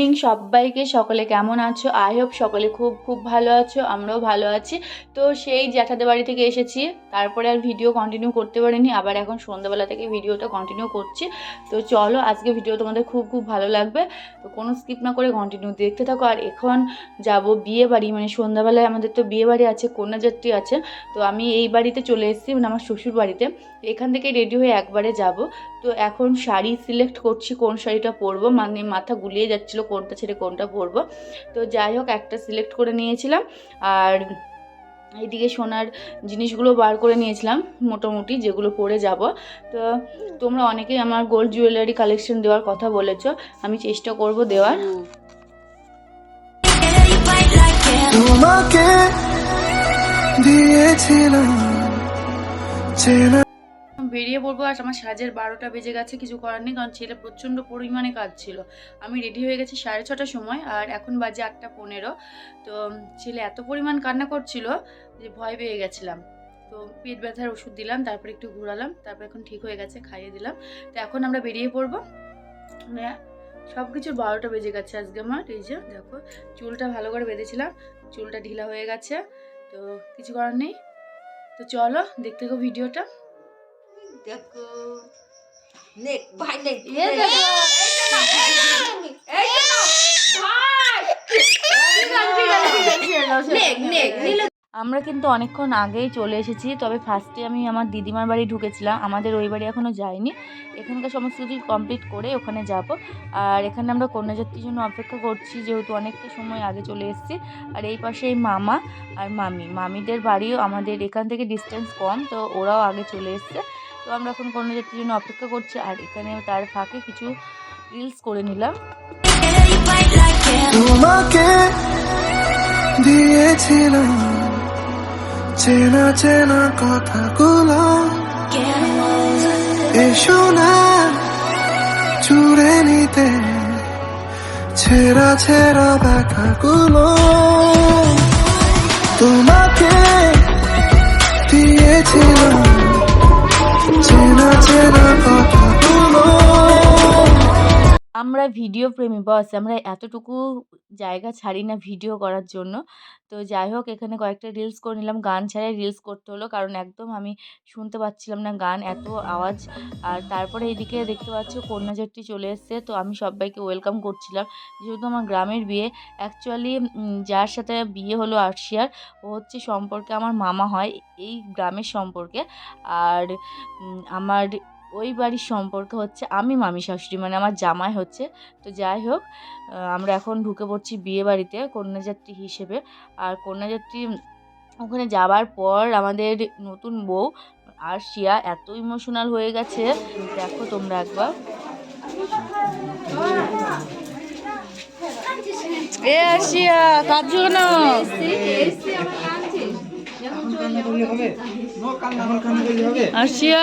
Evening সবাইকে সকলে কেমন আছো? আই হোপ সকলে খুব খুব ভালো আছো, আমরাও ভালো আছি। তো সেই জ্যাঠাদের বাড়ি থেকে এসেছি, তারপরে আর ভিডিও কন্টিনিউ করতে পারিনি, আবার এখন সন্ধ্যাবেলা থেকে ভিডিওটা কন্টিনিউ করছি। তো চলো, আজকে ভিডিও তোমাদের খুব খুব ভালো লাগবে। তো কোনো স্কিপ না করে কন্টিনিউ দেখতে থাকো। আর এখন যাব বিয়ে বাড়ি মানে সন্ধ্যাবেলায় আমাদের তো বিয়ে বাড়ি আছে কন্যাযাত্রী আছে। তো আমি এই বাড়িতে চলে এসেছি মানে আমার শ্বশুর বাড়িতে এখান থেকে রেডি হয়ে একবারে যাব। তো এখন শাড়ি সিলেক্ট করছি, কোন শাড়িটা পরবো মানে মাথা গুলিয়ে যাচ্ছিল কোনটা ছেড়ে কোনটা পরবো। তো যাই হোক, একটা সিলেক্ট করে নিয়েছিলাম। আর এইদিকে সোনার জিনিসগুলো বার করে নিয়েছিলাম, মোটামুটি যেগুলো পরে যাব। তো তোমরা অনেকেই আমার গোল্ড জুয়েলারি কালেকশন দেওয়ার কথা বলেছ, আমি চেষ্টা করব দেওয়ার। দিয়েছিলাম বেরিয়ে পড়ব আর আমার সাজের বারোটা বেজে গেছে, কিছু করার নেই, কারণ ছেলে প্রচণ্ড পরিমাণে কাজ ছিল আমি রেডি হয়ে গেছি সাড়ে ছটার সময়, আর এখন বাজে আটটা পনেরো। তো ছেলে এত পরিমাণ কান্না করছিল যে ভয় পেয়ে গেছিলাম। তো পেট ব্যথার ওষুধ দিলাম, তারপরে একটু ঘোরালাম, তারপর এখন ঠিক হয়ে গেছে, খাইয়ে দিলাম। তো এখন আমরা বেরিয়ে পড়ব। সব কিছুর বারোটা বেজে গেছে আজকে আমার, এই যে দেখো, চুলটা ভালো করে বেঁধেছিলাম, চুলটা ঢিলা হয়ে গেছে, তো কিছু করার নেই। তো চলো, দেখতে গো ভিডিওটা। দেখো। নেক ভাই নেক এ দেখো। এই তো নাও। ভাই। নেক নেক নিলে আমরা কিন্তু অনেকক্ষণ আগেই চলে এসেছি তবে ফার্স্টে আমি আমার দিদিমার বাড়ি ঢুকেছিলাম। আমাদের ওই বাড়ি এখনও যাইনি এখানকার সমস্ত কিছু কমপ্লিট করে ওখানে যাব। আর এখানে আমরা কন্যাযাত্রীর জন্য অপেক্ষা করছি যেহেতু অনেকটা সময় আগে চলে এসেছি। আর এই পাশে এই মামা আর মামি। মামিদের বাড়িও আমাদের এখান থেকে ডিস্টেন্স কম তো ওরাও আগে চলে এসছে। আমরা এখন কন্যাযাত্রীর জন্য অপেক্ষা করছি, আর এখানে তার ফাঁকে কিছু রিলস করে নিলাম। তোমাকে দিয়েছিলাম চেনা চেনা কথাগুলো। এসো না চুড়ে নিতে, ছেঁড়া ছেঁড়া ব্যথাগুলো। তোমাকে দিয়েছিলাম আমরা ভিডিও প্রেমী বস, আমরা এতটুকু জায়গা ছাড়ি না ভিডিও করার জন্য। তো যাই হোক, এখানে কয়েকটা রিলস করে নিলাম। গান ছাড়াই রিলস করতে হলো, কারণ একদম আমি শুনতে পাচ্ছিলাম না গান, এত আওয়াজ। আর তারপরে এদিকে দেখতে পাচ্ছ কন্যাযাত্রী চলে এসছে। তো আমি সবাইকে ওয়েলকাম করছিলাম। যেহেতু আমার গ্রামের বিয়ে অ্যাকচুয়ালি যার সাথে বিয়ে হলো আর্শিয়ার, ও হচ্ছে সম্পর্কে আমার মামা হয়, এই গ্রামের সম্পর্কে। আর আমার ওই বাড়ির সম্পর্ক হচ্ছে আমি মামি শাশুড়ি মানে আমার জামাই হচ্ছে। তো যাই হোক আমরা এখন ঢুকে পড়ছি বিয়ে বাড়িতে কন্যাযাত্রী হিসেবে। আর কন্যাযাত্রী, ওখানে যাবার পর আমাদের নতুন বউ, আর শিয়া এত ইমোশনাল হয়ে গেছে। দেখো তোমরা একবার। এ কাঁদছো না আশিয়া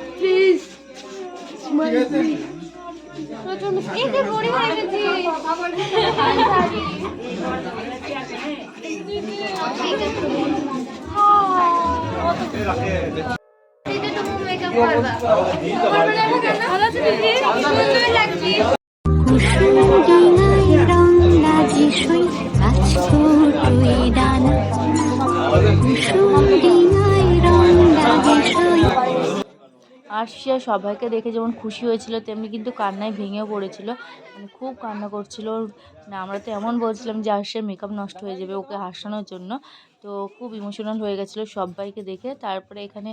কুসুমডিঙায় রং লাগিসই গাছ। ছোটই ডানা রং আরশিয়া সবাইকে দেখে যেমন খুশি হয়েছিল, তেমনি কিন্তু কান্নায় ভেঙেও পড়েছিল। মানে খুব কান্না করছিল। আমরা তো এমন বলছিলাম যে আরশিয়ার মেকআপ নষ্ট হয়ে যাবে ওকে হাসানোর জন্য। তো খুব ইমোশনাল হয়ে গেছিল সবাইকে দেখে। তারপরে এখানে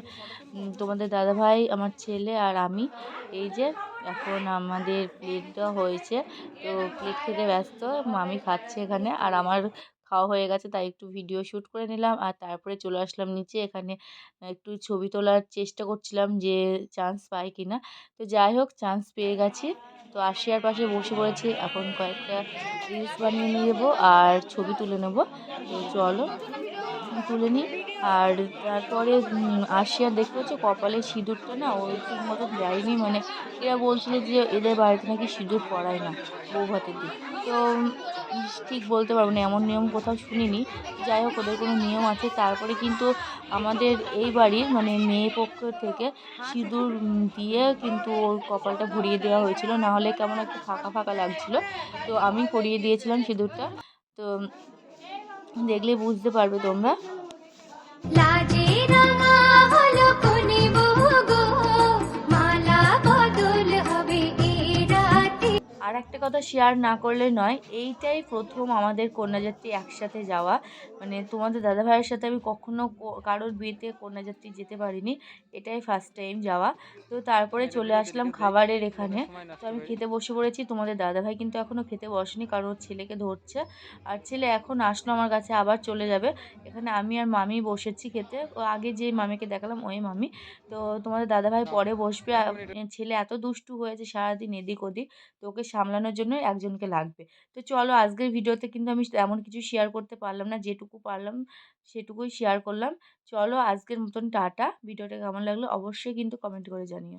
তোমাদের দাদাভাই, আমার ছেলে আর আমি, এই যে এখন আমাদের প্লেট দেওয়া হয়েছে। তো প্লেট খেতে ব্যস্ত, মামি খাচ্ছে এখানে। আর আমার খাওয়া হয়ে গেছে, তাই একটু ভিডিও শ্যুট করে নিলাম। আর তারপরে চলে আসলাম নিচে। এখানে একটু ছবি তোলার চেষ্টা করছিলাম যে চান্স পাই কি না তো যাই হোক চান্স পেয়ে গেছি। তো আশিয়ার পাশে বসে পড়েছি। এখন কয়েকটা রিলস বানিয়ে নিয়ে যাব আর ছবি তুলে নেব। তো চলো, তুলে নিই। আর তারপরে আশিয়ার দেখতে হচ্ছে কপালে সিঁদুরটা না ও ঠিক মতো দেয়নি মানে এরা বলছিল যে এদের বাড়িতে নাকি সিঁদুর পড়ায় না বউ ভাতের দিন তো ঠিক বলতে পারব না, এমন নিয়ম কোথাও শুনিনি। যাই হোক, ওদের কোনো নিয়ম আছে। তারপরে কিন্তু আমাদের এই বাড়ির মানে মেয়ে পক্ষ থেকে সিঁদুর দিয়ে কিন্তু ওর কপালটা ভরিয়ে দেওয়া হয়েছিল। না হলে কেমন একটু ফাঁকা ফাঁকা লাগছিল। তো আমি করিয়ে দিয়েছিলাম সিঁদুরটা। তো, দেখলে বুঝতে পারবে তোমরা। लाजे একটা কথা শেয়ার না করলে নয় এইটাই প্রথম আমাদের কন্যাযাত্রী একসাথে যাওয়া মানে তোমাদের দাদাভাইয়ের সাথে আমি কখনো কারোর বিয়েতে কন্যাযাত্রী যেতে পারিনি এটাই ফার্স্ট টাইম যাওয়া তো তারপরে চলে আসলাম খাবারের এখানে তো আমি খেতে বসে পড়েছি তোমাদের দাদাভাই কিন্তু এখনও খেতে বসেনি কারণ ছেলেকে ধরছে আর ছেলে এখন আসলো আমার কাছে আবার চলে যাবে এখানে আমি আর মামি বসেছি খেতে ও আগে যে মামিকে দেখালাম ওই মামি তো তোমাদের দাদাভাই পরে বসবে ছেলে এত দুষ্টু হয়েছে সারাদিন এদিক ওদিক তো ওকে সামলানোর জন্য একজনকে লাগবে। তো চলো আজকের ভিডিওতে কিন্তু আমি এমন কিছু শেয়ার করতে পারলাম না, যেটুকু পারলাম সেটুকুই শেয়ার করলাম। চলো আজকের মতন টাটা। ভিডিওটা কেমন লাগল অবশ্যই কিন্তু কমেন্ট করে জানিও।